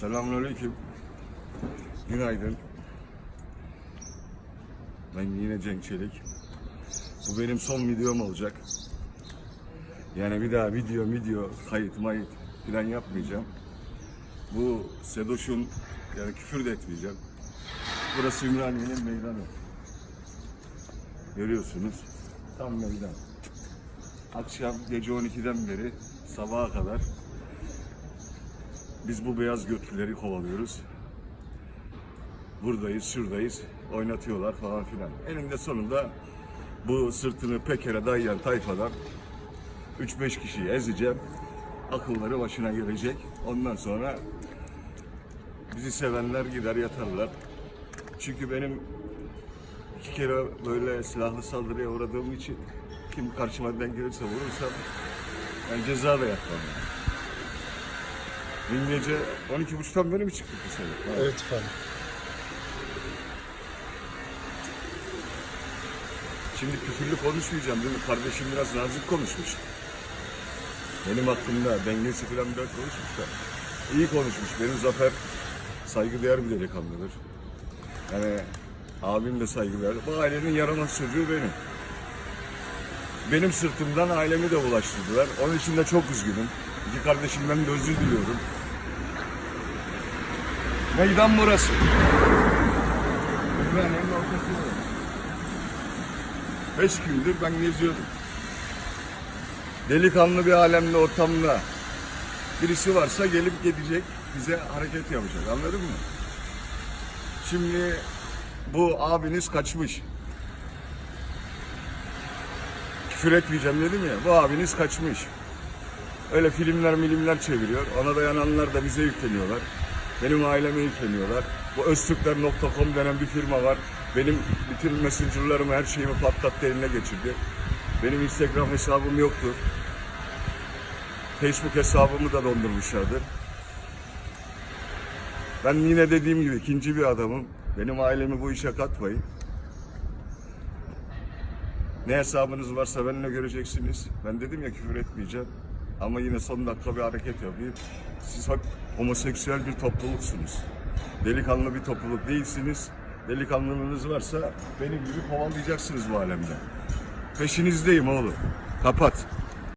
Selamünaleyküm. Günaydın. Ben yine Cenk Çelik. Bu benim son videom olacak. Yani bir daha video video kayıt mayıt falan yapmayacağım. Bu Sedoş'un yani küfür de etmeyeceğim. Burası Ümraniye'nin meydanı. Görüyorsunuz. Tam meydan. Akşam gece 12'den beri sabaha kadar biz bu beyaz götlüleri kovalıyoruz. Buradayız, şuradayız. Oynatıyorlar falan filan. Eninde sonunda bu sırtını pekere dayayan tayfadan 3-5 kişiyi ezeceğim. Akılları başına gelecek. Ondan sonra bizi sevenler gider yatarlar. Çünkü benim iki kere böyle silahlı saldırıya uğradığım için kim karşıma denk gelirse vurursam ben ceza da yatmam. Dün gece 12.30'dan beri mi çıktık bu sene? Evet efendim. Şimdi küfürlü konuşmayacağım değil mi? Kardeşim biraz nazik konuşmuş. Benim hakkımda dengesi falan biraz konuşmuş da. İyi konuşmuş. Benim Zafer saygıdeğer bir delikanlıdır. Yani abim de saygıdeğer. Bu ailenin yaramaz çocuğu benim. Benim sırtımdan ailemi de bulaştırdılar. Onun için de çok üzgünüm. İki kardeşimden de özür diliyorum. Meydan burası. Ümraniye'nin ortası burası. Beş gündür ben geziyordum. Delikanlı bir alemde ortamda birisi varsa gelip gidecek bize hareket yapacak anladın mı? Şimdi bu abiniz kaçmış. Küfür etmeyeceğim dedim ya bu abiniz kaçmış. Öyle filmler milimler çeviriyor. Ona dayananlar da bize yükleniyorlar. Benim aileme yükleniyorlar. Bu öztürkler.com denen bir firma var. Benim bütün messengerlarımı, her şeyimi patlattı eline geçirdi. Benim Instagram hesabım yoktur. Facebook hesabımı da dondurmuşlardır. Ben yine dediğim gibi ikinci bir adamım. Benim ailemi bu işe katmayın. Ne hesabınız varsa benimle göreceksiniz. Ben dedim ya küfür etmeyeceğim. Ama yine son dakika bir hareket yapayım. Siz hak homoseksüel bir topluluksunuz. Delikanlı bir topluluk değilsiniz. Delikanlılığınız varsa benim gibi kovalayacaksınız bu alemde. Peşinizdeyim oğlum. Kapat.